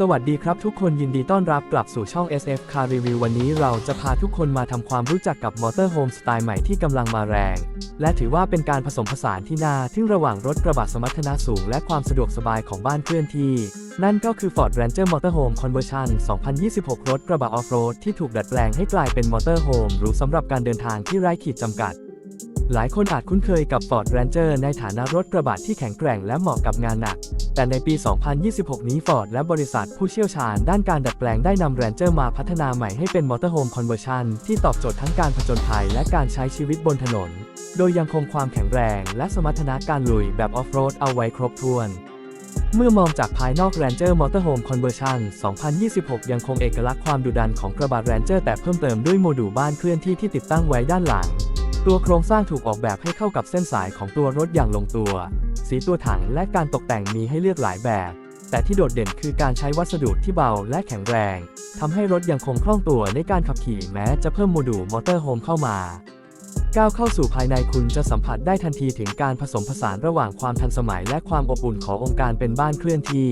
สวัสดีครับทุกคนยินดีต้อนรับกลับสู่ช่อง SF Car Review วันนี้เราจะพาทุกคนมาทำความรู้จักกับมอเตอร์โฮมสไตล์ใหม่ที่กำลังมาแรง และถือว่าเป็นการผสมผสานที่น่าทึ่งระหว่างรถกระบะสมรรถนะสูง และความสะดวกสบายของบ้านเคลื่อนที่ นั่นก็คือ Ford Ranger Motorhome Conversion 2026 รถกระบะออฟโรดที่ถูกดัดแปลงให้กลายเป็นมอเตอร์โฮมหรูสำหรับการเดินทางที่ไร้ขีดจำกัด หลายคนอาจคุ้นเคยกับ Ford Ranger ในฐานะรถกระบะที่แข็งแกร่งและเหมาะกับงานหนัก แต่ในปี 2026 นี้ Ford และบริษัทผู้เชี่ยวชาญด้านการดัดแปลงได้นำ Ranger มาพัฒนาใหม่ให้เป็น Motorhome Conversion ที่ตอบโจทย์ทั้งการผจญภัยและการใช้ชีวิตบนถนน โดยยังคงความแข็งแรงและสมรรถนะการลุยแบบออฟโรดเอาไว้ครบถ้วนเมื่อมองจากภายนอก Ranger Motorhome Conversion 2026 ยังคงเอกลักษณ์ความดุดันของกระบะ Ranger แต่เพิ่มเติมด้วยโมดูลบ้านเคลื่อนที่ที่ติดตั้งไว้ด้านหลัง ตัวโครงสร้างถูกออกแบบให้เข้ากับเส้นสายของตัวรถอย่างลงตัว สีตัวถังและการตกแต่งมีให้เลือกหลายแบบ แต่ที่โดดเด่นคือการใช้วัสดุที่เบาและแข็งแรงทำให้รถยังคงคล่องตัวในการขับขี่แม้จะเพิ่มโมดูลมอเตอร์โฮมเข้ามาก้าวเข้าสู่ภายในคุณจะสัมผัสได้ทันทีถึงการผสมผสานระหว่างความทันสมัยและความอบอุ่นขององค์การเป็นบ้านเคลื่อนที่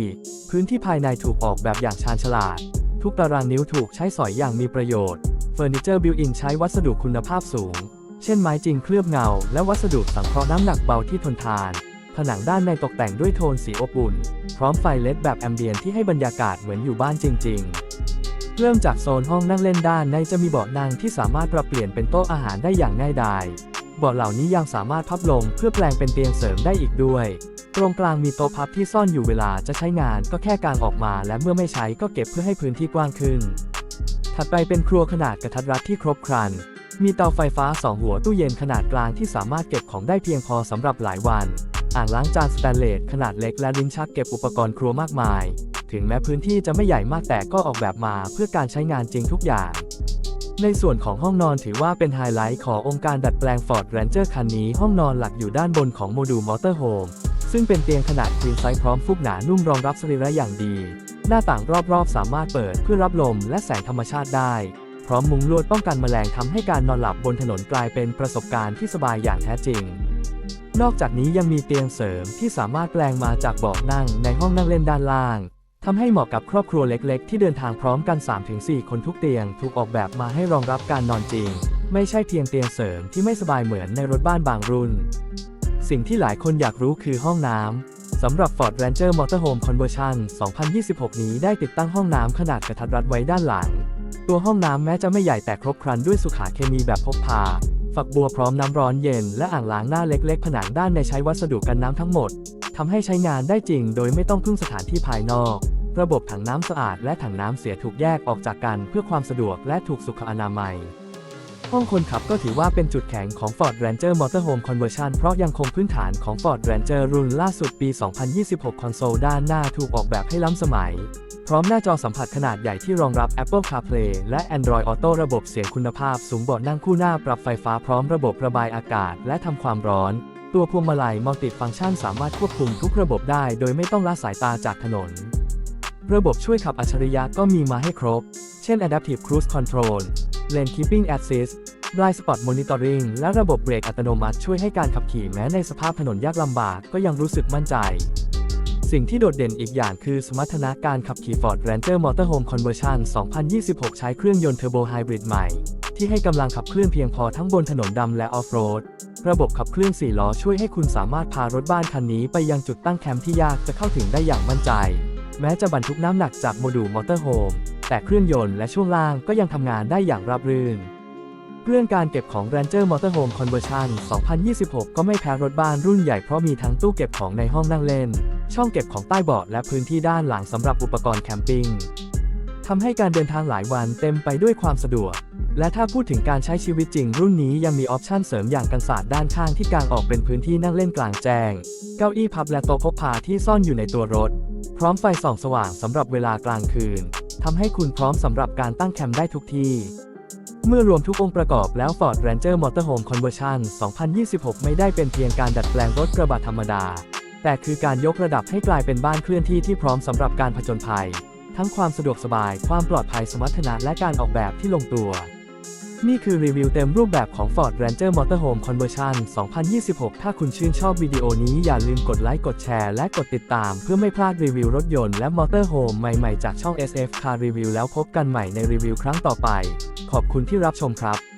พื้นที่ภายในถูกออกแบบอย่างชาญฉลาด ทุกตารางนิ้วถูกใช้สอยอย่างมีประโยชน์ เฟอร์นิเจอร์บิวอินใช้วัสดุคุณภาพสูง เช่นไม้จริงเคลือบเงา และวัสดุสังเคราะห์น้ำหนักเบาที่ทนทาน ผนังด้านในตกแต่งด้วยโทนสีอบอุ่น พร้อมไฟเลดแบบแอมเบียนที่ให้บรรยากาศเหมือนอยู่บ้านจริง ๆ เริ่มจากโซนห้องนั่งเล่นด้านในจะมีเบาะนั่งที่สามารถปรับเปลี่ยนเป็นโต๊ะอาหารได้อย่างง่ายดายเบาะเหล่านี้ยังสามารถพับลงเพื่อแปลงเป็นเตียงเสริมได้อีกด้วย ตรงกลางมีโต๊ะพับที่ซ่อนอยู่เวลาจะใช้งานก็แค่กางออกมา และเมื่อไม่ใช้ก็เก็บเพื่อให้พื้นที่กว้างขึ้น ถัดไปเป็นครัวขนาดกระทัดรัดที่ครบครัน มีเตาไฟฟ้า 2 หัวตู้เย็นขนาดกลางที่สามารถเก็บของได้เพียงพอสำหรับหลายวัน อ่างล้างจานสแตนเลสขนาดเล็กและลิ้นชักเก็บอุปกรณ์ครัวมากมาย ถึงแม้พื้นที่จะไม่ใหญ่มากแต่ก็ออกแบบมาเพื่อการใช้งานจริงทุกอย่าง ในส่วนของห้องนอนถือว่าเป็นไฮไลท์ขององค์การดัดแปลง Ford Ranger คันนี้ห้องนอนหลักอยู่ด้านบนของโมดูลมอเตอร์โฮมซึ่งเป็นเตียงขนาด Queen Size พร้อมฟูกหนานุ่มรองรับสรีระอย่างดี หน้าต่างรอบๆ สามารถเปิดเพื่อรับลมและแสงธรรมชาติได้ พร้อมมุงลวดป้องกันแมลงทำให้การนอนหลับบนถนนกลายเป็นประสบการณ์ที่สบายอย่างแท้จริง นอกจากนี้ยังมีเตียงเสริมที่สามารถแปลงมาจากเบาะนั่งในห้องนั่งเล่นด้านล่างทำให้เหมาะกับครอบครัวเล็กๆ ที่เดินทางพร้อมกัน 3-4 คนทุกเตียงถูกออกแบบมาให้รองรับการนอนจริง ไม่ใช่เพียงเตียงเสริมที่ไม่สบายเหมือนในรถบ้านบางรุ่น สิ่งที่หลายคนอยากรู้คือห้องน้ำสำหรับ Ford Ranger Motorhome Conversion 2026 นี้ได้ติดตั้งห้องน้ำขนาดกระทัดรัดไว้ด้านหลัง ตัวห้องน้ำแม้จะไม่ใหญ่แต่ครบครันด้วยสุขาเคมีแบบพกพา ฝักบัวพร้อมน้ำร้อนเย็นและอ่างล้างหน้าเล็กๆ ผนังด้านในใช้วัสดุกันน้ำทั้งหมดทำให้ใช้งานได้จริงโดยไม่ต้องพึ่งสถานที่ภายนอก ระบบถังน้ำสะอาดและถังน้ำเสียถูกแยกออกจากกันเพื่อความสะดวกและถูกสุขอนามัย ห้องคนขับก็ถือว่าเป็นจุดแข็งของ Ford Ranger Motorhome Conversion เพราะยังคงพื้นฐานของ Ford Ranger รุ่นล่าสุดปี 2026 คอนโซลด้านหน้าถูกออกแบบให้ล้ำสมัย พร้อมหน้าจอสัมผัสขนาดใหญ่ที่รองรับ Apple CarPlay และ Android Auto ระบบเสียงคุณภาพสูงเบาะนั่งคู่หน้าปรับไฟฟ้าพร้อมระบบระบายอากาศและทำความร้อน ตัวพวงมาลัยมัลติฟัง c t ชันสามารถควบคุมทุกระบบได้ โดยไม่ต้องละสายตาจากถนน ระบบช่วยขับอัจฉริยะก็มีมาให้ครบ เช่น Adaptive Cruise Control Lane Keeping Assist Blind Spot Monitoring และระบบเบรกอัตโนมัติช่วยให้การขับขี่แม้ในสภาพถนนยากลำบากก็ยังรู้สึกมั่นใจ สิ่งที่โดดเด่นอีกอย่างคือสมรรถนะการขับขี่ Ford Ranger Motorhome Conversion 2026 ใช้เครื่องยนต์เทอร์โบไฮบริดใหม่ ที่ให้กำลังขับเคลื่อนเพียงพอทั้งบนถนนดำและออฟโรด ระบบขับเคลื่อน4ล้อช่วยให้คุณสามารถพารถบ้านคันนี้ไปยังจุดตั้งแคมป์ที่ยากจะเข้าถึงได้อย่างมั่นใจ แม้จะบรรทุกน้ำหนักจากโมดูลมอเตอร์โฮม แต่เครื่องยนต์และช่วงล่างก็ยังทำงานได้อย่างราบรื่น เรื่องการเก็บของ Ranger Motorhome Conversion 2026 ก็ไม่แพ้รถบ้านรุ่นใหญ่เพราะมีทั้งตู้เก็บของในห้องนั่งเล่น ช่องเก็บของใต้เบาะและพื้นที่ด้านหลังสำหรับอุปกรณ์แคมปิ้งทำให้การเดินทางหลายวันเต็มไปด้วยความสะดวก และถ้าพูดถึงการใช้ชีวิตจริงรุ่นนี้ยังมีออปชันเสริมอย่างกันศาสตร์ด้านข้างที่กางออกเป็นพื้นที่นั่งเล่นกลางแจ้ง เก้าอี้พับและโต๊ะพกพาที่ซ่อนอยู่ในตัวรถ พร้อมไฟส่องสว่างสำหรับเวลากลางคืน ทำให้คุณพร้อมสำหรับการตั้งแคมป์ได้ทุกที่ เมื่อรวมทุกองค์ประกอบแล้ว Ford Ranger Motorhome Conversion 2026 ไม่ได้เป็นเพียงการดัดแปลงรถกระบะธรรมดา แต่คือการยกระดับให้กลายเป็นบ้านเคลื่อนที่ที่พร้อมสำหรับการผจญภัย ทั้งความสะดวกสบาย ความปลอดภัยสมรรถนะและการออกแบบที่ลงตัว นี่คือรีวิวเต็มรูปแบบของ Ford Ranger Motorhome Conversion 2026 ถ้าคุณชื่นชอบวิดีโอนี้อย่าลืมกดไลค์กดแชร์และกดติดตาม เพื่อไม่พลาดรีวิวรถยนต์และมอเตอร์โฮมใหม่ๆจากช่อง SF Car Review แล้วพบกันใหม่ในรีวิวครั้งต่อไป ขอบคุณที่รับชมครับ